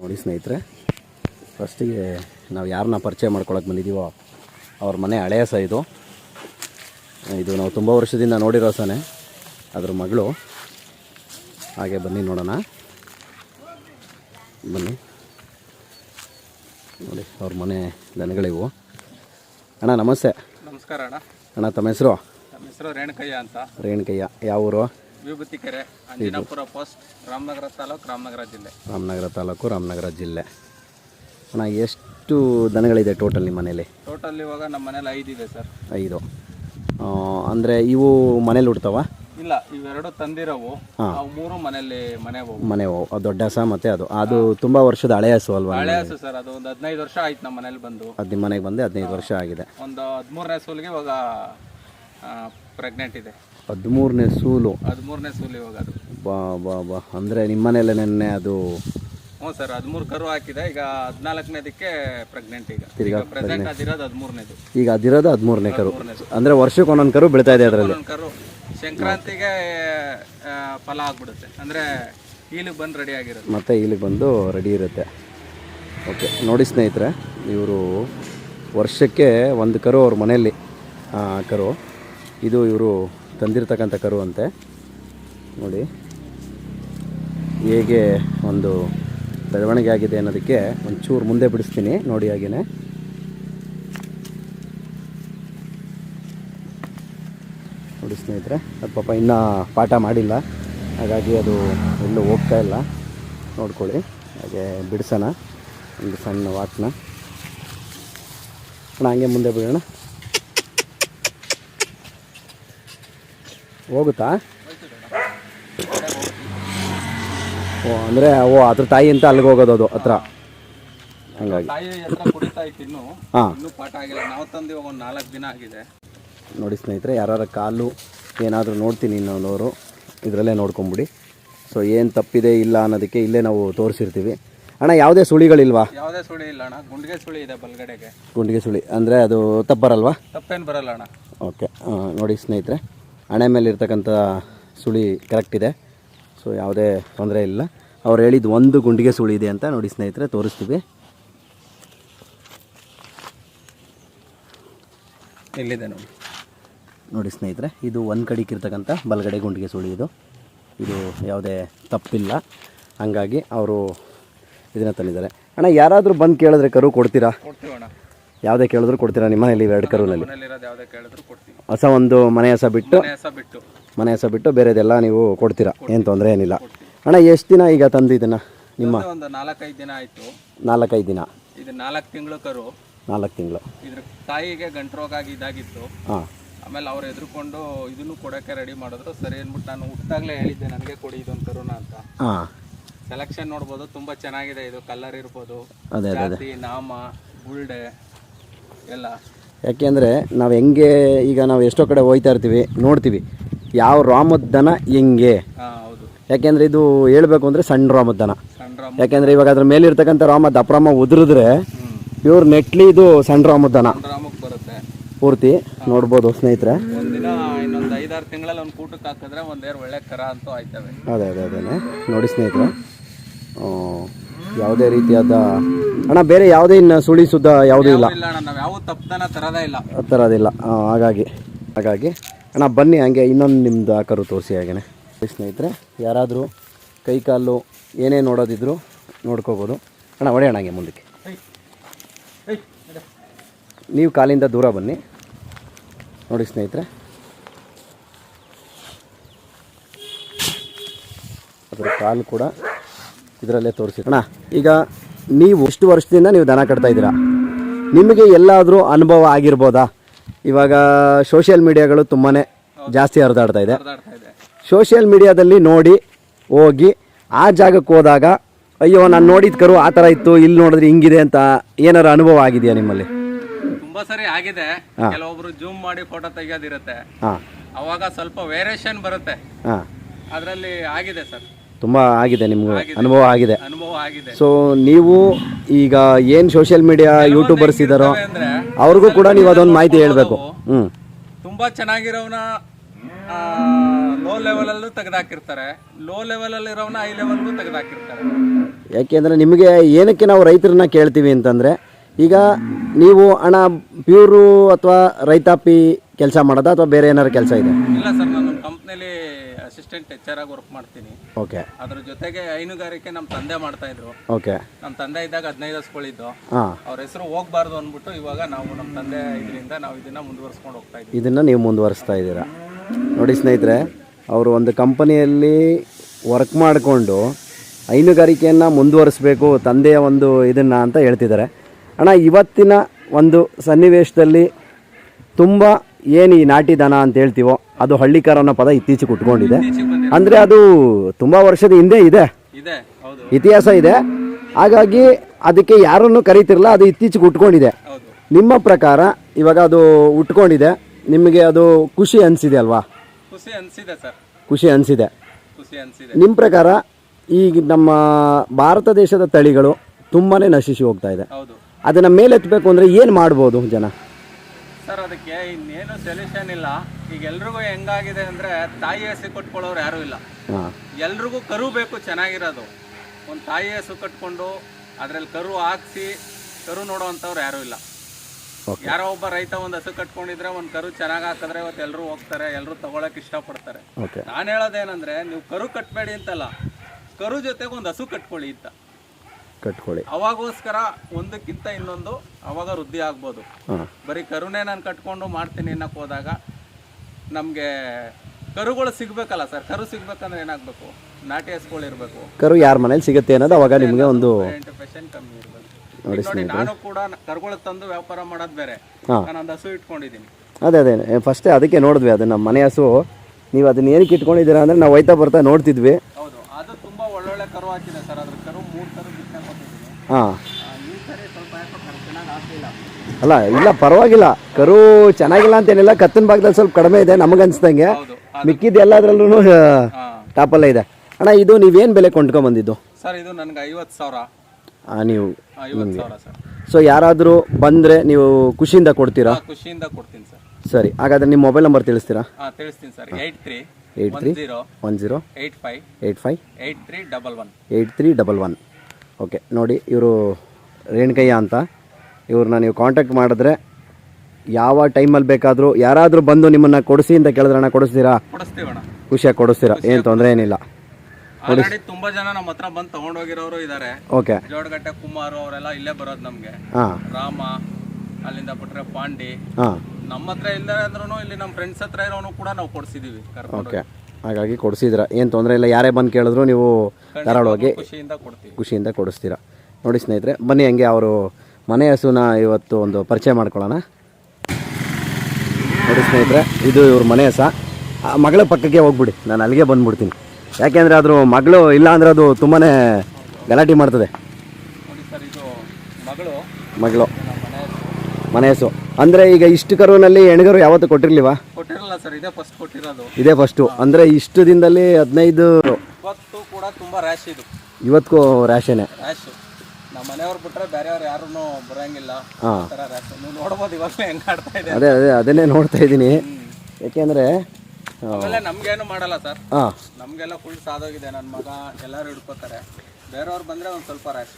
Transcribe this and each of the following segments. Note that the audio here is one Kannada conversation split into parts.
ನೋಡಿ ಸ್ನೇಹಿತರೆ ಫಸ್ಟಿಗೆ ನಾವು ಯಾರನ್ನ ಪರಿಚಯ ಮಾಡ್ಕೊಳಕ್ಕೆ ಬಂದಿದ್ದೀವೋ ಅವ್ರ ಮನೆ ಹಳೆಯ ಸಹ ಇದು. ಇದು ನಾವು ತುಂಬ ವರ್ಷದಿಂದ ನೋಡಿರೋ ಸಹನೆ ಅದ್ರ ಮಗಳು. ಹಾಗೆ ಬನ್ನಿ ನೋಡೋಣ. ಬನ್ನಿ. ನೋಡಿ ಅವ್ರ ಮನೆ ದನಗಳಿವು ಅಣ್ಣ ನಮಸ್ತೆ. ನಮಸ್ಕಾರ ಅಣ್ಣ. ಅಣ್ಣ ತಮ್ಮ ಹೆಸರು? ನಮ್ಮ ಹೆಸರು ರೇಣುಕಯ್ಯ ಅಂತ. ರೇಣುಕಯ್ಯ. ಯಾವ ಊರು ವಿಭೂತಿ ಕೆರೆ ಅಂಜನಾಪುರ ಪೋಸ್ಟ್ ರಾಮನಗರ ತಾಲೂಕು ರಾಮನಗರ ಜಿಲ್ಲೆ. ರಾಮನಗರ ತಾಲೂಕು ರಾಮನಗರ ಜಿಲ್ಲೆ. ಅಣ್ಣ ಎಷ್ಟು ದನಗಳಿದೆ ಟೋಟಲ್ ನಿಮ್ಮ ಮನೇಲಿ? ಟೋಟಲ್ ಇವಾಗ ನಮ್ಮ ಮನೇಲಿ ಐದು ಇದೆ ಸರ್. ಐದು. ಅಂದರೆ ಇವು ಮನೇಲಿ ಹುಡ್ತಾವ? ಇಲ್ಲ ಇವೆರಡು ತಂದಿರೋವು. ಅವು ಮೂರು ಮನೇಲಿ ಮನೆ ಹೋಗು. ಮನೆ ದೊಡ್ಡ ಹಸ ಮತ್ತೆ ಅದು. ಅದು ತುಂಬಾ ವರ್ಷದ ಹಳೆ ಹಸು ಅಲ್ವಾ ಹಳೆ ಹಸು ಸರ್ ಅದು ಒಂದು ಹದಿನೈದು ವರ್ಷ ಆಯ್ತು ನಮ್ಮ ಮನೇಲಿ ಬಂದು. ಅದು ನಿಮ್ಮ ಮನೆಗೆ ಬಂದು ಹದಿನೈದು ವರ್ಷ ಆಗಿದೆ. ಒಂದು ಹದಿಮೂರನೇ ಸೂಲಿಗೆ ಇವಾಗ ಪ್ರೆಗ್ನೆಂಟ್ ಇದೆ. ಹದಿಮೂರನೇ ಸೂಲು. ಹದಿಮೂರನೇ ಸೂಲು ಇವಾಗ ಅದು. ಬಾ ಬಾ ಬಾ. ಅಂದರೆ ನಿಮ್ಮ ಮನೇಲೆ ನೆನ್ನೆ ಅದು ಹ್ಞೂ ಸರ್ ಹದಿಮೂರು ಕರು ಹಾಕಿದೆ. ಈಗ ಹದಿನಾಲ್ಕನೇದಕ್ಕೆ ಪ್ರೆಗ್ನೆಂಟ್ ಈಗ. ತಿರ್ಗಾ ಈಗ ಪ್ರೆಸೆಂಟ್ ಅದಿರೋದು ಹದಿಮೂರನೇದು. ಈಗ ಅದಿರೋದು ಹದಿಮೂರನೇ ಕರು. ಅಂದರೆ ವರ್ಷಕ್ಕೆ ಒಂದೊಂದು ಕರು ಬೆಳೀತಾ ಇದೆ ಅದರಲ್ಲಿ. ಒಂದೊಂದು ಕರು. ಸಂಕ್ರಾಂತಿಗೆ ಆ, ಫಲ ಆಗ್ಬಿಡುತ್ತೆ. ಅಂದರೆ ಈಲಿಗೆ ಬಂದು ರೆಡಿ ಆಗಿರುತ್ತೆ ಮತ್ತೆ ಇಲ್ಲಿಗೆ ಬಂದು ರೆಡಿ ಇರುತ್ತೆ. ಓಕೆ ನೋಡಿ ಸ್ನೇಹಿತರೆ ಇವರು ವರ್ಷಕ್ಕೆ ಒಂದು ಕರು ಅವ್ರ ಮನೆಯಲ್ಲಿ ಆ, ಕರು. ಇದು ಇವರು ತಂದಿರ್ತಕ್ಕಂಥ ಕರು ಅಂತೆ ನೋಡಿ. ಹೇಗೆ ಒಂದು ಬೆಳವಣಿಗೆ ಆಗಿದೆ ಅನ್ನೋದಕ್ಕೆ ಒಂಚೂರು ಮುಂದೆ ಬಿಡಿಸ್ತೀನಿ. ನೋಡಿ ಹಾಗೆಯೇ ನೋಡಿ ಸ್ನೇಹಿತರೆ, ಅದು ಪಾಪ ಇನ್ನೂ ಪಾಠ ಮಾಡಿಲ್ಲ. ಹಾಗಾಗಿ ಅದು ಎಲ್ಲೂ ಹೋಗ್ತಾ ಇಲ್ಲ. ನೋಡ್ಕೊಳ್ಳಿ. ಹಾಗೆ ಬಿಡಿಸೋಣ. ಒಂದು ಸಣ್ಣ ವಾಕ್ನ. ಅಣ್ಣ, ಹಂಗೆ ಮುಂದೆ ಬಿಡೋಣ. ಹೋಗುತ್ತಾ? ಓ ಅಂದರೆ ಓ ಅದ್ರ ತಾಯಿ ಅಂತ ಅಲ್ಲಿಗೆ ಹೋಗೋದು ಅದು ಹತ್ರ. ಹಂಗಾಗಿ. ತಾಯಿ ಹತ್ರ ಕುಡಿತಾ ಇತ್ತು ಇನ್ನು. ಹಾಂ. ಇನ್ನೂ ಪಾಠ ಆಗಿಲ್ಲ. ನಾವು ತಂದು ಇವಾಗ ಒಂದು ನಾಲ್ಕು ದಿನ ಆಗಿದೆ. ನೋಡಿ ಸ್ನೇಹಿತರೆ ಯಾರ ಕಾಲು ಏನಾದರೂ ನೋಡ್ತೀನಿ ಇನ್ನೊಂದವರು. ಇದರಲ್ಲೇ ನೋಡ್ಕೊಂಬಿಡಿ. ಸೊ ಏನು ತಪ್ಪಿದೆ ಇಲ್ಲ ಅನ್ನೋದಕ್ಕೆ ಇಲ್ಲೇ ನಾವು ತೋರಿಸಿರ್ತೀವಿ. ಅಣ್ಣ ಯಾವುದೇ ಸುಳಿಗಳಿಲ್ವಾ? ಯಾವುದೇ ಸುಳಿ ಇಲ್ಲ ಅಣ್ಣ. ಗುಂಡಿಗೆ ಸುಳಿ ಇದೆ ಬಲ್ಗಡೆಗೆ. ಗುಂಡಿಗೆ ಸುಳಿ. ಅಂದರೆ ಅದು ತಪ್ಪರಲ್ವಾ? ತಪ್ಪೇನು ಬರಲ್ಲ ಅಣ್ಣ. ಓಕೆ ನೋಡಿ ಸ್ನೇಹಿತರೆ ಹಣೆ ಮೇಲೆ ಇರ್ತಕ್ಕಂಥ ಸುಳಿ ಕರೆಕ್ಟ್ ಇದೆ. ಸೊ ಯಾವುದೇ ತೊಂದರೆ ಇಲ್ಲ. ಅವ್ರು ಹೇಳಿದ್ದು ಒಂದು ಗುಂಡಿಗೆ ಸುಳಿ ಇದೆ ಅಂತ ನೋಡಿ ಸ್ನೇಹಿತರೆ ತೋರಿಸ್ತೀವಿ. ಇಲ್ಲಿದೆ ನೋಡಿ. ನೋಡಿ ಸ್ನೇಹಿತರೆ ಇದು ಒಂದು ಕಡೆಗೆ ಇರ್ತಕ್ಕಂಥ ಬಲಗಡೆ ಗುಂಡಿಗೆ ಸುಳಿ ಇದು. ಇದು ಯಾವುದೇ ತಪ್ಪಿಲ್ಲ. ಹಂಗಾಗಿ ಅವರು ಇದನ್ನು ತಂದಿದ್ದಾರೆ. ಅಣ್ಣ ಯಾರಾದರೂ ಬಂದು ಕೇಳಿದ್ರೆ ಕರು ಕೊಡ್ತೀರಾ? ಯಾವುದೇ ಕೇಳಿದ್ರು ಕೊಡ್ತೀರಾ ನಿಮ್ಮ ಮನೆಯಲ್ಲಿ ಎರಡು ಕರುನಲ್ಲಿ ಮನೇಲಿರೋದು ಯಾವುದೇ ಕೇಳಿದ್ರು ಕೊಡ್ತೀವಿ. ಹೊಸ ಒಂದು ಮನೆ ಹಸ ಬಿಟ್ಟು? ಮನೆ ಹೆಸ ಬಿಟ್ಟು. ಮನೆ ಹಸ ಬಿಟ್ಟು ಬೇರೆದೆಲ್ಲ ನೀವು ಕೊಡ್ತೀರಾ? ಏನು ತೊಂದರೆ ಏನಿಲ್ಲ. ಅಣ್ಣ ಎಷ್ಟು ದಿನ ಈಗ ತಂದು ಇದನ್ನು ನಿಮ್ಮ? ಒಂದು ನಾಲ್ಕೈದು ದಿನ ಆಯಿತು. ನಾಲ್ಕೈದು ದಿನ. ಇದು ನಾಲ್ಕು ತಿಂಗಳು ಕರು. ನಾಲ್ಕು ತಿಂಗಳು. ಇದ್ರ ತಾಯಿಗೆ ಗಂಟು ರೋಗ ಆಗಿ ಇದಾಗಿತ್ತು. ಹಾಂ. ಆಮೇಲೆ ಅವ್ರು ಎದುರುಕೊಂಡು ಇದನ್ನು ಕೊಡೋಕ್ಕೆ ರೆಡಿ ಮಾಡಿದ್ರು. ಸರಿ ಅಂದ್ಬಿಟ್ಟು ನಾನು ಹುಟ್ಟಾಗ್ಲೇ ಹೇಳಿದ್ದೆ ನನಗೆ ಕೊಡಿ ಇದೊಂದು ಕರುನ ಅಂತ. ಹಾಂ. ಸೆಲೆಕ್ಷನ್ ನೋಡ್ಬೋದು ತುಂಬಾ ಚೆನ್ನಾಗಿದೆ ಇದು ಕಲರ್ ಇರ್ಬೋದು. ಅದೇ ಅದೇ ಅದೇ. ಜಾತಿ ನಾಮ ಗುಳ್ಡೆ ಯಾಕೆಂದರೆ ನಾವು ಹೆಂಗೆ ಈಗ ನಾವು ಎಷ್ಟೋ ಕಡೆ ಹೋಯ್ತಾ ಇರ್ತೀವಿ ನೋಡ್ತೀವಿ. ಯಾವ ರಾಮದ್ದನ ಹೆಂಗೆ? ಯಾಕೆಂದರೆ ಇದು ಹೇಳಬೇಕು ಅಂದರೆ ಸಣ್ಣ ರಾಮದ್ದನ ಯಾಕೆಂದರೆ ಇವಾಗ ಅದ್ರ ಮೇಲಿರ್ತಕ್ಕಂಥ ರಾಮ ದಪ್ರಾಮ ಉದುರಿದ್ರೆ ಇವ್ರು ಪ್ಯೂರ್ ನೆಟ್ಲಿ ಇದು ಸಣ್ಣ ರಾಮದ್ದನ ಪೂರ್ತಿ ನೋಡ್ಬೋದು ಸ್ನೇಹಿತರೆ. ಒಂದಿನ ಇನ್ನೊಂದು ಐದಾರು ತಿಂಗಳಲ್ಲಿ ಒಂದು ಕೂಟಕ್ಕೆ ಹಾಕಿದ್ರೆ ಒಂದೇರು ಒಳ್ಳೆ ಕರ ಅಂತೂ ಆಯ್ತವೆ. ಅದೇ ಅದೇ ಅದೇ ನೋಡಿ ಸ್ನೇಹಿತರೆ. ಯಾವುದೇ ರೀತಿಯಾದ ಅಣ್ಣ ಬೇರೆ ಯಾವುದೇ ಇನ್ನು ಸುಳಿ ಸುದ್ದ ಯಾವುದೂ ಇಲ್ಲ. ಇಲ್ಲ ಅಣ್ಣ ನಾವು ಯಾವ ತಪ್ಪದನ ತರದೇ ಇಲ್ಲ. ಆ ಥರದಿಲ್ಲ ಆ, ಹಾಗಾಗಿ ಹಾಗಾಗಿ ಅಣ್ಣ ಬನ್ನಿ ಹಂಗೆ ಇನ್ನೊಂದು ನಿಮ್ದು ಹಾಕರು ತೋರಿಸಿ ಹಾಗೇನೆ. ಸ್ನೇಹಿತರೆ ಯಾರಾದರೂ ಕೈ ಕಾಲು ಏನೇ ನೋಡೋದಿದ್ರು ನೋಡ್ಕೋಬೋದು. ಅಣ್ಣ ಹೊಡೆಯೋಣ ಹಂಗೆ ಮುಂದಕ್ಕೆ. ನೀವು ಕಾಲಿಂದ ದೂರ ಬನ್ನಿ. ನೋಡಿ ಸ್ನೇಹಿತರೆ. ಅದರ ಕಾಲು ಕೂಡ ಇದರಲ್ಲೇ ತೋರಿಸಿ ಅಣ್ಣ ಈಗ ನೀವು ಎಷ್ಟು ವರ್ಷದಿಂದ ನೀವು ದನ ಕಟ್ತಾ ಇದ್ದೀರಾ? ನಿಮಗೆ ಎಲ್ಲಾದರೂ ಅನುಭವ ಆಗಿರ್ಬೋದಾ? ಇವಾಗ ಸೋಷಿಯಲ್ ಮೀಡಿಯಾಗಳು ತುಂಬಾ ಜಾಸ್ತಿ ಹರಿದಾಡ್ತಾ ಇದೆ. ಸೋಷಿಯಲ್ ಮೀಡಿಯಾದಲ್ಲಿ ನೋಡಿ ಹೋಗಿ ಆ ಜಾಗಕ್ಕೆ ಹೋದಾಗ ಅಯ್ಯೋ ನಾನು ನೋಡಿದ ಕರು ಆ ಥರ ಇತ್ತು ಇಲ್ಲಿ ನೋಡಿದ್ರೆ ಹಿಂಗಿದೆ ಅಂತ ಏನಾರು ಅನುಭವ ಆಗಿದೆಯಾ ನಿಮ್ಮಲ್ಲಿ? ತುಂಬಾ ಸರಿ ಆಗಿದೆ. ಕೆಲವೊಬ್ರು ಜೂಮ್ ಮಾಡಿ ಫೋಟೋ ತೆಗಿಯೋದಿರುತ್ತೆ. ಹಾಂ. ಅವಾಗ ಸ್ವಲ್ಪ ವೇರಿಯೇಷನ್ ಬರುತ್ತೆ. ಹಾಂ. ಅದರಲ್ಲಿ ಆಗಿದೆ ಸರ್. ತುಂಬ ಆಗಿದೆ ನಿಮ್ಗೆ ಅನುಭವ ಆಗಿದೆ. ಅನುಭವ ಆಗಿದೆ. ಸೊ ನೀವು ಈಗ ಏನು ಸೋಷಿಯಲ್ ಮೀಡಿಯಾ ಯೂಟ್ಯೂಬರ್ಸ್ ಇದ್ದಾರೋ ಅಂದ್ರೆ ಅವ್ರಿಗೂ ಕೂಡ ನೀವು ಅದೊಂದು ಮಾಹಿತಿ ಹೇಳಬೇಕು. ಹ್ಞೂ ತುಂಬಾ ಚೆನ್ನಾಗಿರೋನ ಲೋ ಲೆವೆಲಲ್ಲೂ ತೆಗೆದಾಕಿರ್ತಾರೆ. ಲೋ ಲೆವೆಲಲ್ಲಿ ಇರೋನ ಹೈ ಲೆವೆಲ್ಗೂ ತೆಗೆದಾಕಿರ್ತಾರೆ ಯಾಕೆಂದರೆ ನಿಮಗೆ ಏನಕ್ಕೆ ನಾವು ರೈತರನ್ನ ಕೇಳ್ತೀವಿ ಅಂತಂದರೆ ಈಗ ನೀವು ಹಣ ಪ್ಯೂರು ಅಥವಾ ರೈತಾಪಿ ಕೆಲಸ ಮಾಡೋದಾ ಅಥವಾ ಬೇರೆ ಏನಾದ್ರು ಕೆಲಸ ಇದೆ? ಇಲ್ಲ ಸರ್ ನಾನು ಕಂಪ್ನಿಲಿ ಅಸಿಸ್ಟೆಂಟ್ ಎಚ್ ಆರ್ ಆಗಿ ವರ್ಕ್ ಮಾಡ್ತೀನಿ. ಓಕೆ ಅದ್ರ ಜೊತೆಗೆ ಹೈನುಗಾರಿಕೆ ನಮ್ಮ ತಂದೆ ಮಾಡ್ತಾ ಇದ್ರು. ಓಕೆ ನಮ್ಮ ತಂದೆ ಇದ್ದಾಗ ಹದಿನೈದು ಹಸ್ಗಳಿದ್ದು ಹಾಂ. ಅವ್ರ ಹೆಸರು ಹೋಗ್ಬಾರ್ದು ಅಂದ್ಬಿಟ್ಟು ಇವಾಗ ನಾವು ನಮ್ಮ ತಂದೆ ಇದರಿಂದ ನಾವು ಇದನ್ನ ಮುಂದುವರ್ಸ್ಕೊಂಡು ಹೋಗ್ತಾ ಇದ್ದೀವಿ. ಇದನ್ನು ನೀವು ಮುಂದುವರಿಸ್ತಾ ಇದ್ದೀರಾ? ನೋಡಿ ಸ್ನೇಹಿತರೆ ಅವರು ಒಂದು ಕಂಪನಿಯಲ್ಲಿ ವರ್ಕ್ ಮಾಡಿಕೊಂಡು ಹೈನುಗಾರಿಕೆಯನ್ನು ಮುಂದುವರಿಸಬೇಕು ತಂದೆಯ ಒಂದು ಇದನ್ನು ಅಂತ ಹೇಳ್ತಿದ್ದಾರೆ. ಅಣ್ಣ ಇವತ್ತಿನ ಒಂದು ಸನ್ನಿವೇಶದಲ್ಲಿ ತುಂಬ ಏನು ಈ ನಾಟಿ ದನ ಅಂತ ಹೇಳ್ತೀವೋ ಅದು ಹಳ್ಳಿಕಾರ ಅನ್ನೋ ಪದ ಇತ್ತೀಚೆಗೆ ಉಟ್ಕೊಂಡಿದೆ. ಅಂದರೆ ಅದು ತುಂಬ ವರ್ಷದ ಹಿಂದೆ ಇದೆ. ಇತಿಹಾಸ ಇದೆ. ಹಾಗಾಗಿ ಅದಕ್ಕೆ ಯಾರನ್ನು ಕರೀತಿರಲ್ಲ ಅದು ಇತ್ತೀಚೆಗೆ ಉಟ್ಕೊಂಡಿದೆ. ನಿಮ್ಮ ಪ್ರಕಾರ ಇವಾಗ ಅದು ಉಟ್ಕೊಂಡಿದೆ ನಿಮಗೆ ಅದು ಖುಷಿ ಅನಿಸಿದೆ ಅಲ್ವಾ? ಖುಷಿ ಅನ್ಸಿದೆ ಸರ್. ಖುಷಿ ಅನಿಸಿದೆ. ಖುಷಿ ಅನ್ಸಿದೆ. ನಿಮ್ಮ ಪ್ರಕಾರ ಈಗ ನಮ್ಮ ಭಾರತ ದೇಶದ ತಳಿಗಳು ತುಂಬಾ ನಶಿಸಿ ಹೋಗ್ತಾ ಇದೆ. ಅದನ್ನು ಮೇಲೆತ್ತಬೇಕು ಅಂದರೆ ಏನು ಮಾಡ್ಬೋದು ಜನ? ಸರ್ ಅದಕ್ಕೆ ಇನ್ನೇನು ಸೊಲ್ಯೂಷನ್ ಇಲ್ಲ. ಈಗ ಎಲ್ರಿಗೂ ಹೆಂಗಾಗಿದೆ ಅಂದ್ರೆ ತಾಯಿ ಹಸಿ ಕಟ್ಕೊಳ್ಳೋರು ಯಾರೂ ಇಲ್ಲ. ಎಲ್ರಿಗೂ ಕರು ಬೇಕು ಚೆನ್ನಾಗಿರೋದು. ಒಂದು ತಾಯಿ ಹಸು ಕಟ್ಕೊಂಡು ಅದ್ರಲ್ಲಿ ಕರು ಹಾಕ್ಸಿ ಕರು ನೋಡೋವಂಥವ್ರು ಯಾರು ಇಲ್ಲ. ಯಾರೋ ಒಬ್ಬ ರೈತ ಒಂದು ಹಸು ಕಟ್ಕೊಂಡಿದ್ರೆ ಒಂದು ಕರು ಚೆನ್ನಾಗಿ ಹಾಕಿದ್ರೆ ಇವತ್ತು ಎಲ್ಲರೂ ಹೋಗ್ತಾರೆ ಎಲ್ಲರೂ ತಗೊಳಕ್ ಇಷ್ಟಪಡ್ತಾರೆ. ನಾನು ಹೇಳೋದೇನಂದ್ರೆ ನೀವು ಕರು ಕಟ್ಬೇಡಿ ಅಂತಲ್ಲ ಕರು ಜೊತೆಗೆ ಒಂದು ಹಸು ಕಟ್ಕೊಳ್ಳಿ ಅಂತ. ಕಟ್ಕೊಳ್ಳಿ. ಅವಾಗೋಸ್ಕರ ಒಂದಕ್ಕಿಂತ ಇನ್ನೊಂದು ಅವಾಗ ವೃದ್ಧಿ ಆಗ್ಬೋದು. ಬರೀ ಕರುನೇ ನಾನು ಕಟ್ಕೊಂಡು ಮಾಡ್ತೀನಿ ಅನ್ನಕ್ಕೆ ಹೋದಾಗ ನಮಗೆ ಕರುಗಳು ಸಿಗ್ಬೇಕಲ್ಲ ಸರ್. ಕರು ಸಿಗ್ಬೇಕಂದ್ರೆ ಏನಾಗಬೇಕು? ನಾಟಿ ಹಸ್ಗಳು ಇರಬೇಕು ಕರು ಯಾರ ಮನೇಲಿ ಸಿಗುತ್ತೆ ಅನ್ನೋದು ಅವಾಗ ನಿಮಗೆ ಒಂದು ಪರ್ಸೆಂಟ್ ಕಮ್ಮಿ ಇರಬೇಕು ನೋಡಿ ನಾನು ಕೂಡ ಕರುಗಳು ತಂದು ವ್ಯಾಪಾರ ಮಾಡೋದು ಬೇರೆ. ನಾನು ಒಂದು ಹಸು ಇಟ್ಕೊಂಡಿದ್ದೀನಿ. ಅದೇ ಅದೇ ಫಸ್ಟೇ ಅದಕ್ಕೆ ನೋಡಿದ್ವಿ ಅದು ನಮ್ಮ ಮನೆ ಹಸು. ನೀವು ಅದನ್ನ ಏನಕ್ಕೆ ಇಟ್ಕೊಂಡಿದ್ದೀರಾ ಅಂದ್ರೆ ನಾವು ಹೋಯ್ತಾ ಬರ್ತಾ ನೋಡ್ತಿದ್ವಿ. ಹೌದು. ಅದು ತುಂಬಾ ಒಳ್ಳೊಳ್ಳೆ ಕರು ಹಾಕಿದೆ ಸರ್ ಅದ್ರ ಕರು ಮೂರು ಕರು ಬಿಟ್ಟು ಕೊಟ್ಟಿದ್ದೀನಿ ಹಾಂ. ಅಲ್ಲ ಇಲ್ಲ ಪರವಾಗಿಲ್ಲ. ಕರು ಚೆನ್ನಾಗಿಲ್ಲ ಅಂತೇನಿಲ್ಲ. ಕತ್ತಿನ ಭಾಗದಲ್ಲಿ ಸ್ವಲ್ಪ ಕಡಿಮೆ ಇದೆ ನಮಗೆ ಅನ್ಸ್ದಂಗೆ. ಮಿಕ್ಕಿದ ಎಲ್ಲದ್ರಲ್ಲೂ ಹಾಂ ಟಾಪಲ್ಲೇ ಇದೆ. ಅಣ್ಣ ಇದು ನೀವೇನು ಬೆಲೆ ಕೊಂಡ್ಕೊಂಬಂದಿದ್ದು? ಸರ್ ಇದು ನನಗೆ ಐವತ್ತು ಸಾವಿರ. ನೀವು ಸೊ ಯಾರಾದರೂ ಬಂದರೆ ನೀವು ಖುಷಿಯಿಂದ ಕೊಡ್ತೀರಾ? ಖುಷಿಯಿಂದ ಕೊಡ್ತೀನಿ ಸರ್. ಸರಿ ಹಾಗಾದ್ರೆ ನಿಮ್ಮ ಮೊಬೈಲ್ ನಂಬರ್ ತಿಳಿಸ್ತೀರಾ? ತಿಳಿಸ್ತೀನಿ sir. Eight three eight three one zero eight five eight five eight three double one. Eight three double one. Okay ನೋಡಿ ಇವರು ರೇಣುಕಯ್ಯ ಅಂತ. ಇವ್ರನ್ನ ನೀವು ಕಾಂಟ್ಯಾಕ್ಟ್ ಮಾಡಿದ್ರೆ ಯಾವ ಟೈಮಲ್ಲಿ ಬೇಕಾದರೂ ಯಾರಾದರೂ ಬಂದು ನಿಮ್ಮನ್ನು ಕೊಡಿಸಿ ಅಂತ ಕೇಳಿದ್ರಣ್ಣ ಕೊಡಿಸ್ತೀರಾ? ಖುಷಿಯಾಗಿ ಕೊಡಿಸ್ತೀರಾ? ಏನು ತೊಂದರೆ ಏನಿಲ್ಲ. ಆಲ್ರೆಡಿ ತುಂಬಾ ಜನ ನಮ್ಮ ಹತ್ರ ಬಂದು ತಗೊಂಡೋಗಿರೋರು ಇದ್ದಾರೆ ಓಕೆ. ಜೋಡಗಟ್ಟೆ ಕುಮಾರು ಅವರೆಲ್ಲ ಇಲ್ಲೇ ಬರೋದು ನಮಗೆ. ಹಾಂ. ರಾಮ ಅಲ್ಲಿಂದ ಬಿಟ್ರೆ ಪಾಂಡಿ. ಹಾಂ. ನಮ್ಮ ಹತ್ರ ಇಲ್ಲದೆ ಅಂದ್ರೂ ಇಲ್ಲಿ ನಮ್ಮ ಫ್ರೆಂಡ್ಸ್ ಹತ್ರ ಇರೋನು ಕೂಡ ನಾವು ಕೊಡ್ಸಿದೀವಿ ಕರ್ಕೊಂಡು ಓಕೆ. ಹಾಗಾಗಿ ಕೊಡಿಸಿದ್ರ ಏನು ತೊಂದರೆ ಇಲ್ಲ. ಯಾರೇ ಬಂದು ಕೇಳಿದ್ರು ನೀವು ಧಾರಾಳವಾಗಿ ಖುಷಿಯಿಂದ ಕೊಡ್ತೀವಿ. ಖುಷಿಯಿಂದ ಕೊಡಿಸ್ತೀರಾ. ನೋಡಿ ಸ್ನೇಹಿತರೆ ಬನ್ನಿ ಹಂಗೆ ಅವರು ಮನೆ ಹಸುನ ಇವತ್ತು ಒಂದು ಪರಿಚಯ ಮಾಡ್ಕೊಳ್ಳೋಣ. ನೋಡಿ ಸ್ನೇಹಿತರೆ ಇದು ಇವ್ರ ಮನೆ ಹಸ. ಆ ಮಗಳ ಪಕ್ಕಕ್ಕೆ ಹೋಗ್ಬಿಡಿ. ನಾನು ಅಲ್ಲಿಗೆ ಬಂದ್ಬಿಡ್ತೀನಿ. ಯಾಕೆಂದರೆ ಅದ್ರ ಮಗಳು ಇಲ್ಲ ಅಂದರೆ ಅದು ತುಂಬಾ ಗಲಾಟೆ ಮಾಡ್ತದೆ. ಮಗಳು. ಮನೆ. ಹಸು ಅಂದರೆ ಈಗ ಇಷ್ಟು ಕರುವಿನಲ್ಲಿ ಹೆಣ್ಗರು ಯಾವತ್ತೂ ಕೊಟ್ಟಿರ್ಲಿವಾ? ಕೊಟ್ಟಿರಲ್ಲ ಸರ್ ಇದೇ ಫಸ್ಟ್ ಕೊಟ್ಟಿರೋದು. ಇದೇ ಫಸ್ಟು ಅಂದರೆ ಇಷ್ಟು ದಿನದಲ್ಲಿ ಹದಿನೈದು ಇವತ್ತು ಕೂಡ ತುಂಬಾ ರ್ಯಾಶ್ ಇದು. ಇವತ್ತಿಗೂ ರ್ಯಾಷನೇ ರ್ಯಾಶ್ ನಮ್ಮ ಮನೆಯವ್ರು ಬಿಟ್ರೆ ಬೇರೆಯವ್ರು ಯಾರೂ ಬರಂಗಿಲ್ಲ. ಆ ಥರ ರ್ಯಾಶ್ ನೀವು ನೋಡ್ಬೋದು ಇವಾಗಲೇ ಹೆಂಗ್ ಆಡ್ತಾ ಇದೆ. ಅದೇ ಅದೇ ಅದನ್ನೇ ನೋಡ್ತಾ ಇದ್ದೀನಿ. ಯಾಕೆಂದ್ರೆ ಆಮೇಲೆ ನಮ್ಗೇನು ಮಾಡಲ್ಲ ಸರ್. ಹಾಂ. ನಮಗೆಲ್ಲ ಫುಲ್ ಸಾದೋಗಿದೆ. ನನ್ನ ಮಗ ಎಲ್ಲರೂ ಹಿಡ್ಕೋತಾರೆ. ಬೇರೆಯವ್ರು ಬಂದರೆ ಒಂದು ಸ್ವಲ್ಪ ರ್ಯಾಶ್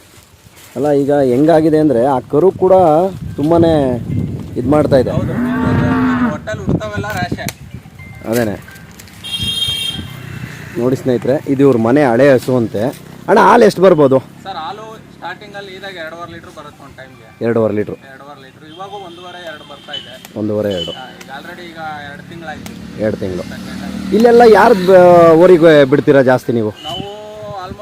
ಅಲ್ಲ ಈಗ ಹೆಂಗಾಗಿದೆ ಅಂದರೆ ಆ ಕರು ಕೂಡ ತುಂಬಾ ಇದು ಮಾಡ್ತಾ ಇದೆ. ಅದೇನೆ. ನೋಡಿ ಸ್ನೇಹಿತರೆ ಇದು ಇವ್ರ ಮನೆ ಹಳೆ ಹಸು ಅಂತೆ. ಅಣ್ಣ ಹಾಲು ಎಷ್ಟು ಬರ್ಬೋದು? ಸರ್ ಹಾಲು ಸ್ಟಾರ್ಟಿಂಗಲ್ಲಿ ಇದಾಗ ಎರಡೂವರೆ ಲೀಟ್ರ್ ಬರುತ್ತೆ ಒಂದು ಟೈಮ್ಗೆ ಎರಡೂವರೆ ಲೀಟ್ರು. ಎರಡೂವರೆ ಲೀಟ್ರ್. ಇವಾಗೂ ಒಂದೂವರೆ ಎರಡು ಬರ್ತಾ ಇದೆ. ಒಂದೂವರೆ ಎರಡು. ಆ, ಈಗ ಆಲ್ರೆಡಿ ಈಗ ಎರಡು ತಿಂಗಳಾಯ್ತು. ಎರಡು ತಿಂಗಳು. ಇಲ್ಲೆಲ್ಲ ಯಾರು ಊರಿಗೆ ಬಿಡ್ತೀರಾ ಜಾಸ್ತಿ ನೀವು? ನಾವು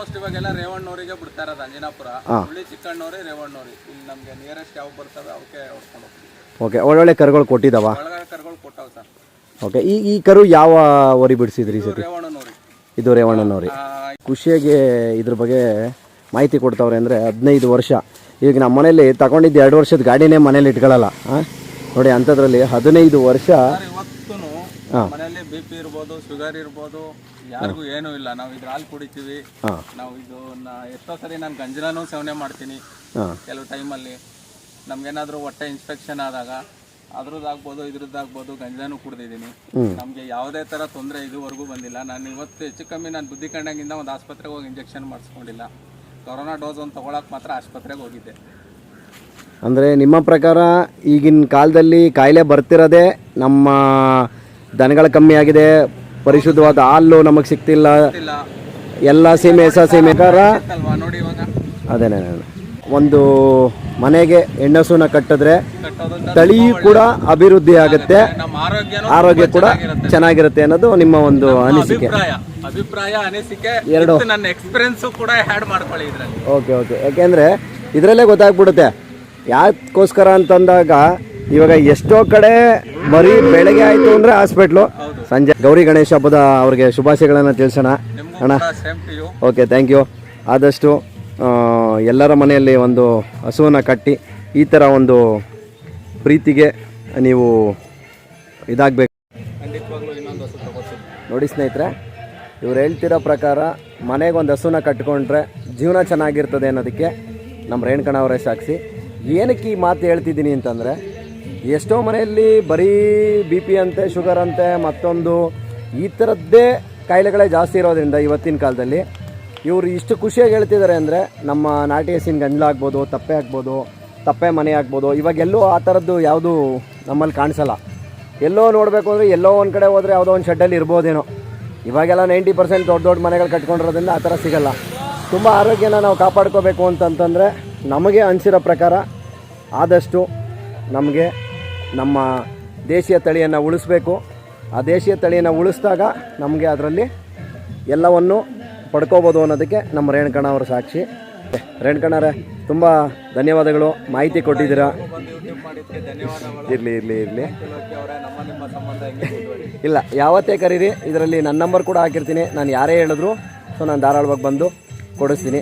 ಆಲ್ಮೋಸ್ಟ್ ಇವಾಗೆಲ್ಲ ರೇವಣ್ಣವರಿಗೆ ಬಿಡ್ತಾ ಇರೋದು ಅಂಜನಾಪುರ. ಹುಳಿ ಚಿಕ್ಕಣ್ಣವ್ರಿ ರೇವಣ್ಣವ್ರಿ. ಇಲ್ಲಿ ನಮಗೆ ನಿಯರೆಸ್ಟ್ ಯಾವ ಬರ್ತವೆ ಅವಕ್ಕೆ ಹೊಡ್ಕೊಂಡು ಹೋಗ್ತೀವಿ. ಓಕೆ ಒಳ್ಳೊಳ್ಳೆ ಕರುಗಳು ಕೊಟ್ಟಿದ್ದಾವ ಒಳಗಡೆ ಕರುಗಳು ಕೊಟ್ಟವು ಸರ್. ಓಕೆ ಈ ಈ ಕರು ಯಾವ ವರಿ ಬಿಡಿಸಿದ್ರಿ ಸರ್ ರೇವಣ್ಣನವ್ರಿ ಇದು ರೇವಣ್ಣನವ್ರಿ ಖುಷಿಯಾಗಿ ಇದ್ರ ಬಗ್ಗೆ ಮಾಹಿತಿ ಕೊಡ್ತಾವ್ರೆ ಅಂದರೆ ಹದಿನೈದು ವರ್ಷ. ಈಗ ನಮ್ಮ ಮನೇಲಿ ತಗೊಂಡಿದ್ದು ಎರಡು ವರ್ಷದ ಗಾಡಿನೇ ಮನೇಲಿ ಇಟ್ಕೊಳ್ಳಲ್ಲ ಹಾಂ ನೋಡಿ ಅಂಥದ್ರಲ್ಲಿ ಹದಿನೈದು ವರ್ಷ ಹಾಂ. ಇವತ್ತೂ ಮನೆಯಲ್ಲಿ ಬಿ ಪಿ ಇರ್ಬೋದು ಶುಗರ್ ಇರ್ಬೋದು ಯಾರಿಗೂ ಏನೂ ಇಲ್ಲ. ನಾವು ಇದ್ರ ಹಾಲು ಕುಡಿತೀವಿ. ನಾವು ಇದು ಎಷ್ಟೋ ಸರಿ ನಾನು ಗಂಜಲನೂ ಸೇವನೆ ಮಾಡ್ತೀನಿ ಕೆಲವು ಟೈಮಲ್ಲಿ ನಮ್ಗೇನಾದರೂ ಹೊಟ್ಟೆ ಇನ್ಸ್ಪೆಕ್ಷನ್ ಆದಾಗ ಅದ್ರದ್ದಾಗ್ಬೋದು ಇದ್ರದ್ದಾಗ್ಬೋದು ಗಂಜಾನು ಕುಡ್ದಿದ್ದೀನಿ. ನಮಗೆ ಯಾವುದೇ ಥರ ತೊಂದರೆ ಇದುವರೆಗೂ ಬಂದಿಲ್ಲ. ನಾನು ಇವತ್ತು ಹೆಚ್ಚು ಕಮ್ಮಿ ನಾನು ಬುದ್ಧಿ ಕಂಡಂಗಿಂದ ಒಂದು ಆಸ್ಪತ್ರೆಗೆ ಹೋಗಿ ಇಂಜೆಕ್ಷನ್ ಮಾಡಿಸ್ಕೊಂಡಿಲ್ಲ. ಕೊರೋನಾ ಡೋಸ್ ಒಂದು ತೊಗೊಳಕ್ಕೆ ಮಾತ್ರ ಆಸ್ಪತ್ರೆಗೆ ಹೋಗಿದ್ದೆ. ಅಂದರೆ ನಿಮ್ಮ ಪ್ರಕಾರ ಈಗಿನ ಕಾಲದಲ್ಲಿ ಕಾಯಿಲೆ ಬರ್ತಿರೋದೇ ನಮ್ಮ ದನಗಳ ಕಮ್ಮಿ ಆಗಿದೆ. ಪರಿಶುದ್ಧವಾದ ಹಾಲು ನಮಗೆ ಸಿಗ್ತಿಲ್ಲ. ಎಲ್ಲ ಸೀಮೆ ಎಸ ಸೀಮೆ. ಅದೇನೇ ಒಂದು ಮನೆಗೆ ಹೆಣ್ಣಸುನ ಕಟ್ಟಿದ್ರೆ ತಳಿ ಕೂಡ ಅಭಿವೃದ್ಧಿ ಆಗುತ್ತೆ. ಆರೋಗ್ಯ ಕೂಡ ಚೆನ್ನಾಗಿರುತ್ತೆ. ಅನ್ನೋದು ನಿಮ್ಮ ಒಂದು ಅನಿಸಿಕೆ. ಅಭಿಪ್ರಾಯ ಅನಿಸಿಕೆ. ಎರಡು. ನನ್ನ ಎಕ್ಸ್ಪೀರಿಯನ್ಸು ಕೂಡ ಮಾಡ್ಕೊಳ್ಳಿ ಓಕೆ ಓಕೆ. ಯಾಕೆಂದರೆ ಇದರಲ್ಲೇ ಗೊತ್ತಾಗ್ಬಿಡುತ್ತೆ. ಯಾಕೋಸ್ಕರ ಅಂತಂದಾಗ ಇವಾಗ ಎಷ್ಟೋ ಕಡೆ ಬರೀ ಬೆಳಗ್ಗೆ ಆಯಿತು ಅಂದರೆ ಹಾಸ್ಪಿಟ್ಲು. ಸಂಜೆ ಗೌರಿ ಗಣೇಶ ಹಬ್ಬದ ಅವ್ರಿಗೆ ಶುಭಾಶಯಗಳನ್ನು ತಿಳಿಸೋಣ. ಅಣ್ಣ. ಓಕೆ ಥ್ಯಾಂಕ್ ಯು ಆದಷ್ಟು ಎಲ್ಲರ ಮನೆಯಲ್ಲಿ ಒಂದು ಹಸುವನ್ನು ಕಟ್ಟಿ ಈ ಥರ ಒಂದು ಪ್ರೀತಿಗೆ ನೀವು ಇದಾಗಬೇಕು. ನೋಡಿ ಸ್ನೇಹಿತರೆ ಇವ್ರು ಹೇಳ್ತಿರೋ ಪ್ರಕಾರ ಮನೆಗೆ ಒಂದು ಹಸುನ ಕಟ್ಕೊಂಡ್ರೆ ಜೀವನ ಚೆನ್ನಾಗಿರ್ತದೆ ಅನ್ನೋದಕ್ಕೆ ನಮ್ಮ ರೇಣುಕಣ ಅವರೇ ಸಾಕ್ಷಿ. ಏನಕ್ಕೆ ಈ ಮಾತು ಹೇಳ್ತಿದ್ದೀನಿ ಅಂತಂದರೆ ಎಷ್ಟೋ ಮನೆಯಲ್ಲಿ ಬರೀ ಬಿ ಪಿ ಅಂತೆ ಶುಗರ್ ಅಂತೆ, ಮತ್ತೊಂದು ಈ ಥರದ್ದೇ ಕಾಯಿಲೆಗಳೇ ಜಾಸ್ತಿ ಇರೋದ್ರಿಂದ ಇವತ್ತಿನ ಕಾಲದಲ್ಲಿ. ಇವರು ಇಷ್ಟು ಖುಷಿಯಾಗಿ ಹೇಳ್ತಿದ್ದಾರೆ ಅಂದರೆ ನಮ್ಮ ನಾಟಿ ಹಸಿನ ಗಂಜಲ ಆಗ್ಬೋದು, ತಪ್ಪೆ ಆಗ್ಬೋದು, ತಪ್ಪೆ ಮನೆ ಆಗ್ಬೋದು ಎಲ್ಲೋ ಆ ಥರದ್ದು ಯಾವುದು ನಮ್ಮಲ್ಲಿ ಕಾಣಿಸಲ್ಲ. ಎಲ್ಲೋ ನೋಡಬೇಕು ಅಂದರೆ ಎಲ್ಲೋ ಒಂದು ಕಡೆ ಹೋದರೆ ಯಾವುದೋ ಒಂದು ಶೆಡ್ಡಲ್ಲಿ ಇರ್ಬೋದೇನೋ. ಇವಾಗೆಲ್ಲ ನೈಂಟಿ ಪರ್ಸೆಂಟ್ ದೊಡ್ಡ ದೊಡ್ಡ ಮನೆಗಳು ಕಟ್ಕೊಂಡಿರೋದ್ರಿಂದ ಆ ಥರ ಸಿಗಲ್ಲ. ತುಂಬ ಆರೋಗ್ಯನ ನಾವು ಕಾಪಾಡ್ಕೋಬೇಕು ಅಂತಂತಂದರೆ ನಮಗೆ ಅನಿಸಿರೋ ಪ್ರಕಾರ ಆದಷ್ಟು ನಮಗೆ ನಮ್ಮ ದೇಶೀಯ ತಳಿಯನ್ನು ಉಳಿಸ್ಬೇಕು. ಆ ದೇಶೀಯ ತಳಿಯನ್ನು ಉಳಿಸಿದಾಗ ನಮಗೆ ಅದರಲ್ಲಿ ಎಲ್ಲವನ್ನು ಪಡ್ಕೋಬೋದು ಅನ್ನೋದಕ್ಕೆ ನಮ್ಮ ರೇಣುಕಣ್ಣ ಅವರು ಸಾಕ್ಷಿ. ರೇಣುಕಣ್ಣರೇ ತುಂಬ ಧನ್ಯವಾದಗಳು. ಮಾಹಿತಿ ಕೊಟ್ಟಿದ್ದೀರಾ? ಇರಲಿ ಇರಲಿ ಇರಲಿ. ಇಲ್ಲ ಯಾವತ್ತೇ ಕರೀರಿ ಇದರಲ್ಲಿ ನನ್ನ ನಂಬರ್ ಕೂಡ ಹಾಕಿರ್ತೀನಿ. ನಾನು ಯಾರೇ ಹೇಳಿದ್ರು ಸೊ ನಾನು ಧಾರಾಳವಾಗಿ ಬಂದು ಕೊಡಿಸ್ತೀನಿ.